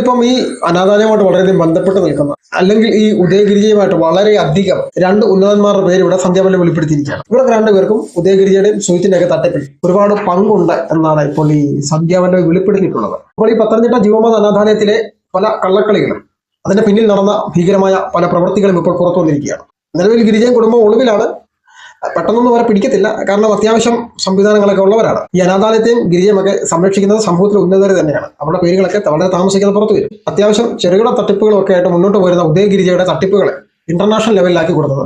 ഇപ്പം ഈ അനാഥാലയമായിട്ട് വളരെയധികം ബന്ധപ്പെട്ട് നിൽക്കുന്ന അല്ലെങ്കിൽ ഈ ഉദയഗിരിജയുമായിട്ട് വളരെ അധികം രണ്ട് ഉന്നതന്മാരുടെ പേര് ഇവിടെ സന്ധ്യാപല്ലി വെളിപ്പെടുത്തിയിരിക്കുകയാണ്. ഇവിടെ രണ്ടുപേർക്കും ഉദയഗിരിജയുടെയും സുഹിത്തിന്റെയൊക്കെ തട്ടിപ്പിൽ ഒരുപാട് പങ്കുണ്ട് എന്നാണ് ഇപ്പോൾ ഈ സന്ധ്യാപല്ലി വെളിപ്പെടുത്തിയിട്ടുള്ളത്. അപ്പോൾ ഈ പത്തനംതിട്ട ജീവമാത അനാഥാലയത്തിലെ പല കള്ളക്കളികളും അതിന്റെ പിന്നിൽ നടന്ന ഭീകരമായ പല പ്രവൃത്തികളും ഇപ്പോൾ പുറത്തു വന്നിരിക്കുകയാണ് നിലവിൽ ഗിരിജയും കുടുംബം ഒളിവിലാണ്. പെട്ടെന്നൊന്നും അവരെ പിടിക്കത്തില്ല. കാരണം അത്യാവശ്യം സംവിധാനങ്ങളൊക്കെ ഉള്ളവരാണ്. ഈ അനാഥാലയത്തെയും ഗിരിജയുമൊക്കെ സംരക്ഷിക്കുന്നത് സമൂഹത്തിലെ ഉന്നതരെ തന്നെയാണ്. അവരുടെ പേരുകളൊക്കെ വളരെ താമസിക്കുന്ന പുറത്തു വരും. അത്യാവശ്യം ചെറുകിട തട്ടിപ്പുകളൊക്കെ ആയിട്ട് മുന്നോട്ട് പോരുന്ന ഉദയഗിരിജയുടെ തട്ടിപ്പുകളെ ഇന്റർനാഷണൽ ലെവലിലാക്കി കൊടുത്തത്.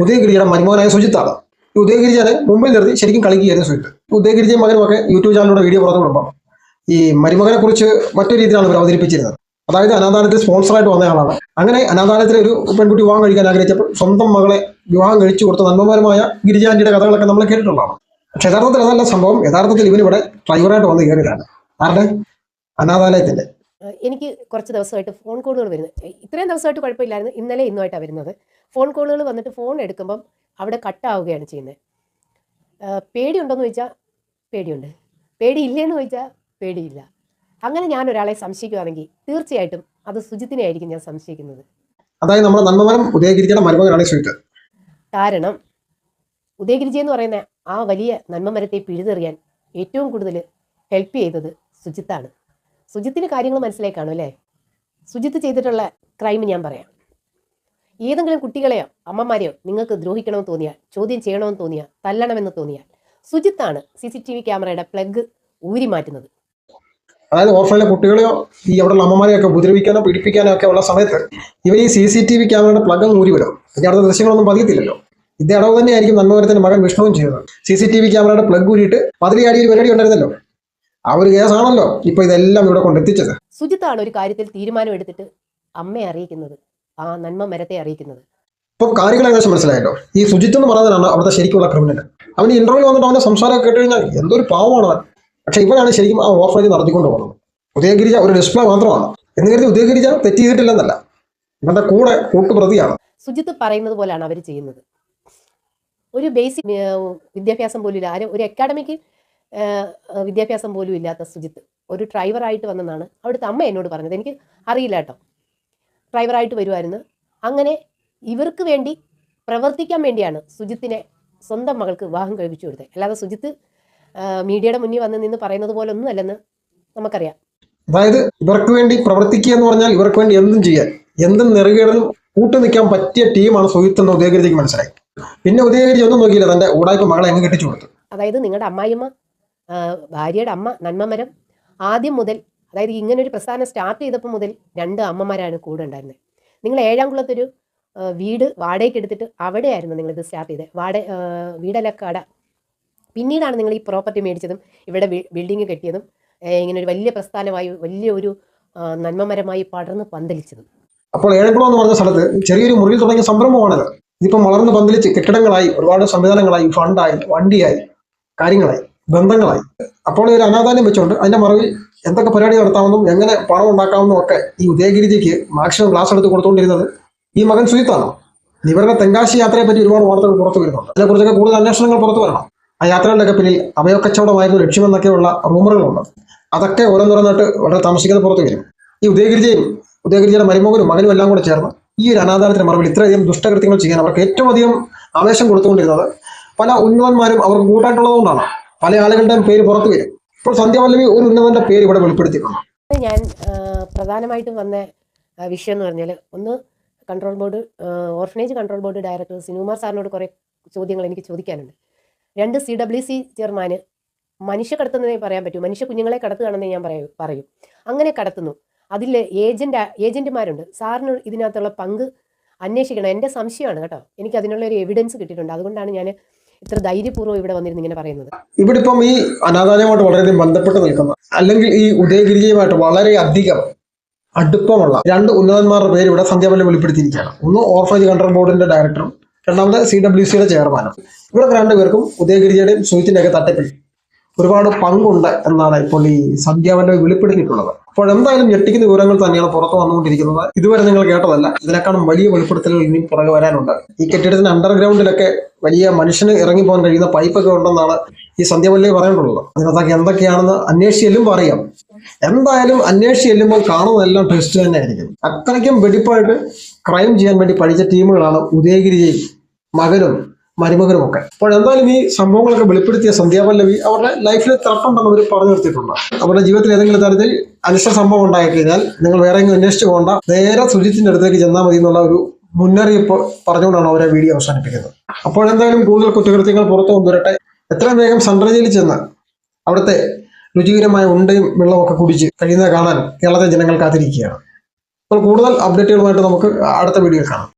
ഉദയ ഗിരിജയുടെ മരുമോനായ സുജിത്താണ്. ഈ ഉദയ ഗിരിജയെ മുമ്പിൽ നിർത്തി ശരിക്കും കളിക്കുകയായിരുന്നു സുജിത്ത്. ഉദയ ഉദയഗിരിജയും മകനുമൊക്കെ യൂട്യൂബ് ചാനലിലൂടെ വീഡിയോ പുറത്തു കൊടുക്കണം ഈ മരുമകനെ കുറിച്ച് മറ്റൊരു രീതിയിലാണ് ഇവർ അവതരിപ്പിച്ചിരുന്നത്. അതായത് അനാഥാലയത്തിൽ സ്പോൺസറായിട്ട് വന്ന ആളാണ്. അങ്ങനെ അനാഥാലയത്തിലെ ഒരു പെൺകുട്ടി വിവാഹം കഴിക്കാൻ ആഗ്രഹിച്ചപ്പോൾ സ്വന്തം മകളെ വിവാഹം കഴിച്ചു കൊടുത്ത നന്മമാരമായ ഗിരിജാന്റിയുടെ കഥകളൊക്കെ നമ്മൾ കേട്ടിട്ടുള്ളതാണ്. പക്ഷെ യഥാർത്ഥത്തിൽ അതല്ല സംഭവം. യഥാർത്ഥത്തിൽ ഇവനിവിടെ ഡ്രൈവറായിട്ട് വന്ന് കയറിയതാണ്. ആരുടെ? അനാഥാലയത്തിന്റെ. എനിക്ക് കുറച്ച് ദിവസമായിട്ട് ഫോൺ കോളുകൾ വരുന്നത് ഇത്രയും ദിവസമായിട്ട് കുഴപ്പമില്ലായിരുന്നു. ഇന്നലെ ഇന്നുമായിട്ടാണ് വരുന്നത്. ഫോൺ കോളുകൾ വന്നിട്ട് ഫോൺ എടുക്കുമ്പം അവിടെ കട്ടാവുകയാണ് ചെയ്യുന്നത്. പേടിയുണ്ടോയെന്ന് ചോദിച്ചാൽ പേടിയുണ്ട്. പേടിയില്ലേന്ന് ചോദിച്ചാൽ പേടിയില്ല. അങ്ങനെ ഞാൻ ഒരാളെ സംശയിക്കുകയാണെങ്കിൽ തീർച്ചയായിട്ടും അത് സുജിത്തിനെ ആയിരിക്കും ഞാൻ സംശയിക്കുന്നത്. അതായത് നമ്മുടെ നന്മമരം ഉദയഗിരിജയുടെ മരുമകനാണ് സുജിത്ത് കാരണം ഉദയഗിരിജി എന്ന് പറയുന്ന ആ വലിയ നന്മമരത്തെ പിഴുതെറിയാൻ ഏറ്റവും കൂടുതൽ ഹെൽപ്പ് ചെയ്തത് സുജിത്താണ്. സുജിത്തിന് കാര്യങ്ങൾ മനസ്സിലായി കാണും അല്ലേ? സുജിത്ത് ചെയ്തിട്ടുള്ള ക്രൈം ഞാൻ പറയാം. ഏതെങ്കിലും കുട്ടികളെയോ അമ്മമാരെയോ നിങ്ങൾക്ക് ദ്രോഹിക്കണമെന്ന് തോന്നിയാൽ ചോദ്യം ചെയ്യണമെന്ന് തോന്നിയാൽ തല്ലണമെന്ന് തോന്നിയാൽ സുജിത്താണ് സി സി ടി വി ക്യാമറയുടെ പ്ലഗ് ഊരി മാറ്റുന്നത് അതായത് ഓർഫനിലെ കുട്ടികളെയോ ഈ അവിടെയുള്ള അമ്മമാരെയൊക്കെ ഉപദ്രവിക്കാനോ പീഡിപ്പിക്കാനോ ഒക്കെ ഉള്ള സമയത്ത് ഇവർ ഈ സി സി ടി വി ക്യാമറയുടെ പ്ലഗ് ഊരി വിടും. ഇനി അടുത്ത ദൃശ്യങ്ങളൊന്നും പതിയത്തില്ലല്ലോ. ഇതേ അടവ് തന്നെയായിരിക്കും നന്മവരത്തിന്റെ മകൻ വിഷ്ണുവും ചെയ്തത് സി സി ടി വി ക്യാമറയുടെ പ്ലഗ് ഊരിയിട്ട് പതിരിയാടി ഒരു പരിപാടി ഉണ്ടായിരുന്നല്ലോ. ആ ഒരു കേസാണല്ലോ ഇപ്പൊ ഇതെല്ലാം ഇവിടെ കൊണ്ടെത്തിച്ചത്. സുജിത്താണ് ഒരു കാര്യത്തിൽ തീരുമാനം എടുത്തിട്ട് അമ്മയെ അറിയിക്കുന്നത്. ആ നന്മ മരത്തെ അറിയിക്കുന്നത്. ഇപ്പം കാര്യങ്ങൾ ഏകദേശം മനസ്സിലായല്ലോ? ഈ സുജിത്ത് എന്ന് പറയുന്നതാണ് അവിടുത്തെ ശരിക്കുള്ള ക്രിമിനൽ. അവൻ ഇന്റർവ്യൂ വന്നിട്ട് അവന്റെ സംസാരമൊക്കെ കേട്ട് കഴിഞ്ഞാൽ എന്തൊരു പാവമാണ് അവൻ. പക്ഷെ ഇവനാണ് ശരിക്കും ആ ഓർഫനേജ് നടത്തിക്കൊണ്ട് പോകുന്നത്. ഉദയഗിരിജ ഒരു ഡിസ്പ്ലേ മാത്രമാണ്. എന്ന് കരുതി ഉദയഗിരിജ തെറ്റ് ചെയ്തിട്ടില്ലെന്നല്ല. ഇവന്റെ കൂടെ കൂട്ടുപ്രതിയാണ്. സുജിത്ത് പറയുന്നത് പോലെയാണ് അവർ ചെയ്യുന്നത്. ഒരു ബേസിക് വിദ്യാഭ്യാസം പോലും ഇല്ല ആരും ഒരു അക്കാഡമിക് വിദ്യാഭ്യാസം പോലും ഇല്ലാത്ത സുജിത്ത് ഒരു ഡ്രൈവറായിട്ട് വന്നെന്നാണ് അവിടുത്തെ അമ്മ എന്നോട് പറഞ്ഞത്. എനിക്ക് അറിയില്ല കേട്ടോ. ഡ്രൈവറായിട്ട് വരുമായിരുന്നു അങ്ങനെ ഇവർക്ക് വേണ്ടി പ്രവർത്തിക്കാൻ വേണ്ടിയാണ് സുജിത്തിനെ സ്വന്തം മകൾക്ക് വിവാഹം കഴിപ്പിച്ചു കൊടുത്തത്. അല്ലാതെ സുജിത്ത് മീഡിയയുടെ മുന്നിൽ വന്ന് നിന്ന് പറയുന്നത് പോലെ ഒന്നും അല്ലെന്ന് നമുക്കറിയാം. അതായത് ഇവർക്ക് വേണ്ടി പ്രവർത്തിക്കുക എന്ന് പറഞ്ഞാൽ ഇവർക്ക് വേണ്ടി എന്തും ചെയ്യാൻ എന്തും നെറുകേടലും കൂട്ടു നിൽക്കാൻ പറ്റിയ ടീമാണ് സുഹിത്ത് എന്ന് ഉദയഗിരിക്ക് മനസ്സിലായി. പിന്നെ ഉദയഗിരി ഒന്നും നോക്കിയില്ല തന്റെ ഊടായ്പ മകളെ അങ്ങ് കെട്ടിച്ചു കൊടുത്തു. അതായത് നിങ്ങളുടെ അമ്മായിമ്മ ഭാര്യയുടെ അമ്മ നന്മമരം ആദ്യം മുതൽ അതായത് ഇങ്ങനെ ഒരു പ്രസ്ഥാനം സ്റ്റാർട്ട് ചെയ്തപ്പോൾ മുതൽ രണ്ട് അമ്മമാരാണ് കൂടെ ഉണ്ടായിരുന്നത്. നിങ്ങൾ ഏഴാം കുളത്തൊരു വീട് വാടകയ്ക്ക് എടുത്തിട്ട് അവിടെയായിരുന്നു നിങ്ങളിത് സ്റ്റാർട്ട് ചെയ്തത്. വാട വീടല്ല കട. പിന്നീടാണ് നിങ്ങൾ ഈ പ്രോപ്പർട്ടി മേടിച്ചതും ഇവിടെ ബിൽഡിങ് കെട്ടിയതും ഇങ്ങനെ ഒരു വലിയ പ്രസ്ഥാനമായി വലിയ ഒരു നന്മമരമായി പടർന്ന് പന്തലിച്ചതും. അപ്പോൾ ഏഴക്കുളം എന്ന് പറഞ്ഞ സ്ഥലത്ത് ചെറിയൊരു മുറിയിൽ തുടങ്ങിയ സംരംഭമാണത് ഇതിപ്പം വളർന്ന് പന്തലിച്ച് കെട്ടിടങ്ങളായി ഒരുപാട് സംവിധാനങ്ങളായി ഫണ്ടായി വണ്ടിയായി കാര്യങ്ങളായി ബന്ധങ്ങളായി. അപ്പോൾ ഒരു അനാദാനം വെച്ചുകൊണ്ട് അതിന്റെ മറവിൽ എന്തൊക്കെ പരിപാടി നടത്താമെന്നും എങ്ങനെ പണം ഉണ്ടാക്കാമെന്നും ഒക്കെ ഈ ഉദയഗിരിജിക്ക് മാക്സിമം ക്ലാസ് എടുത്ത് കൊടുത്തുകൊണ്ടിരുന്നത് ഈ മകൻ സുജിത്താണ്? ഇവരുടെ തെങ്കാശി യാത്രയെ പറ്റി ഒരുപാട് വാർത്തകൾ പുറത്തു വരുന്നുണ്ട്. അതിനെക്കുറിച്ചൊക്കെ കൂടുതൽ അന്വേഷണങ്ങൾ പുറത്തു വരണം. ആ യാത്രകളുടെയൊക്കെ പിന്നിൽ അവയവക്കച്ചവടമായിരുന്നു ലക്ഷ്യമെന്നൊക്കെയുള്ള റൂമറുകളുണ്ട്. അതൊക്കെ ഓരോന്നോരോന്നായിട്ട് വളരെ താമസിക്കാതെ പുറത്തു വരും. ഈ ഉദയഗിരിജയും ഉദയഗിരിജയുടെ മരുമകനും മകനും എല്ലാം കൂടെ ചേർന്ന് ഈ ഒരു അനാഥാലയത്തിന് മറവിൽ ഇത്രയധികം ദുഷ്ടകൃത്യങ്ങൾ ചെയ്യാൻ അവർക്ക് ഏറ്റവും അധികം ആവേശം കൊടുത്തുകൊണ്ടിരുന്നത് പല ഉന്നതന്മാരും അവർക്ക് കൂട്ടായിട്ടുള്ളതുകൊണ്ടാണ്. പല ആളുകളുടെയും പേര് പുറത്തു വരും. ഇപ്പോൾ സന്ധ്യാവല്ലവി ഒരു ഉന്നതന്റെ പേര് ഇവിടെ വെളിപ്പെടുത്തിയിട്ടുണ്ട്. ഞാൻ പ്രധാനമായിട്ടും വന്ന വിഷയം എന്ന് പറഞ്ഞാൽ ഒന്ന് control board orphanage control board director സിനുമാർ സാറിനോട് കുറേ ചോദ്യങ്ങൾ എനിക്ക് ചോദിക്കാനുണ്ട്. രണ്ട് സി ഡബ്ല്യു സി ചെയർമാന് മനുഷ്യ കടത്തുന്നതേ പറയാൻ പറ്റൂ. മനുഷ്യ കുഞ്ഞുങ്ങളെ കടത്തുകയാണെന്നേ ഞാൻ പറയൂ പറയും. അങ്ങനെ കടത്തുന്നു. അതിൽ ഏജന്റ് ഏജന്റുമാരുണ്ട് സാറിന് ഇതിനകത്തുള്ള പങ്ക് അന്വേഷിക്കണം. എന്റെ സംശയമാണ് കേട്ടോ. എനിക്ക് അതിനുള്ള ഒരു എവിഡൻസ് കിട്ടിയിട്ടുണ്ട്. അതുകൊണ്ടാണ് ഞാൻ ഇത്ര ധൈര്യപൂർവം ഇവിടെ വന്നിരുന്നു ഇങ്ങനെ പറയുന്നത്. ഇവിടെ ഇപ്പം ഈ അനാഥാലയമായിട്ട് വളരെയധികം ബന്ധപ്പെട്ട് നിൽക്കുന്ന അല്ലെങ്കിൽ ഈ ഉദയഗിരിയുമായിട്ട് വളരെയധികം അടുപ്പമുള്ള രണ്ട് ഉന്നതന്മാരുടെ പേര് ഇവിടെ സന്ധ്യാപനം വെളിപ്പെടുത്തിയിരിക്കുകയാണ്. ഒന്ന് ഓർഫനേജ് കൺട്രോൾ ബോർഡിന്റെ ഡയറക്ടറും രണ്ടാമത് സി ഡബ്ല്യു സിയുടെ ചെയർമാനും ഇവർക്ക് രണ്ടുപേർക്കും ഉദയഗിരിജയുടെയും സുഹിത്തിന്റെയൊക്കെ തട്ടിപ്പിൽ ഒരുപാട് പങ്കുണ്ട് എന്നാണ് ഇപ്പോൾ ഈ സന്ധ്യാവല്ലി വെളിപ്പെടുത്തിയിട്ടുള്ളത്. അപ്പോൾ എന്തായാലും ഞെട്ടിക്കുന്ന വിവരങ്ങൾ തന്നെയാണ് പുറത്തു വന്നുകൊണ്ടിരിക്കുന്നത്. ഇതുവരെ നിങ്ങൾ കേട്ടതല്ല. ഇതിനേക്കാളും വലിയ വെളിപ്പെടുത്തലുകൾ ഇനി പുറകെ വരാനുണ്ട്. ഈ കെട്ടിടത്തിന് അണ്ടർഗ്രൗണ്ടിലൊക്കെ വലിയ മനുഷ്യന് ഇറങ്ങി പോകാൻ കഴിയുന്ന പൈപ്പൊക്കെ ഉണ്ടെന്നാണ് ഈ സന്ധ്യാവല്ലി പറഞ്ഞിട്ടുള്ളത്. അതിനകത്തൊക്കെ എന്തൊക്കെയാണെന്ന് അന്വേഷിച്ചാലും പറയാം എന്തായാലും അന്വേഷിച്ച് ചെല്ലുമ്പോൾ കാണുന്നതെല്ലാം ട്വിസ്റ്റ് തന്നെ ആയിരിക്കും. അത്രയ്ക്കും വെടിപ്പായിട്ട് ക്രൈം ചെയ്യാൻ വേണ്ടി പഠിച്ച ടീമുകളാണ് ഉദയഗിരിയും മകനും മരുമകനും ഒക്കെ. അപ്പോൾ എന്തായാലും ഈ സംഭവങ്ങളൊക്കെ വെളിപ്പെടുത്തിയ സന്ധ്യാപല്ലവി അവരുടെ ലൈഫിൽ ത്രട്ടുണ്ടെന്ന് അവർ പറഞ്ഞു നിർത്തിയിട്ടുണ്ട് അവരുടെ ജീവിതത്തിൽ ഏതെങ്കിലും തരത്തിൽ അനിഷ്ട സംഭവം ഉണ്ടായി കഴിഞ്ഞാൽ നിങ്ങൾ വേറെ എങ്കിലും അന്വേഷിച്ചു പോകണ്ട. നേരെ സുജിത്തിന്റെ അടുത്തേക്ക് ചെന്നാൽ മതി എന്നുള്ള ഒരു മുന്നറിയിപ്പ് പറഞ്ഞുകൊണ്ടാണ് അവരെ വീഡിയോ അവസാനിപ്പിക്കുന്നത്. അപ്പോഴെന്തായാലും കൂടുതൽ കുറ്റകൃത്യങ്ങൾ പുറത്തു കൊണ്ടുവരട്ടെ. എത്രയും വേഗം സെൻട്രൽ ജയിലിൽ ചെന്ന് അവിടുത്തെ രുചികരമായ ഉണ്ടയും വെള്ളമൊക്കെ കുടിച്ച് കഴിയുന്നത് കാണാൻ കേരളത്തിലെ ജനങ്ങൾ കാത്തിരിക്കുകയാണ്. അപ്പോൾ കൂടുതൽ അപ്ഡേറ്റുകളുമായിട്ട് നമുക്ക് അടുത്ത വീഡിയോയിൽ കാണാം.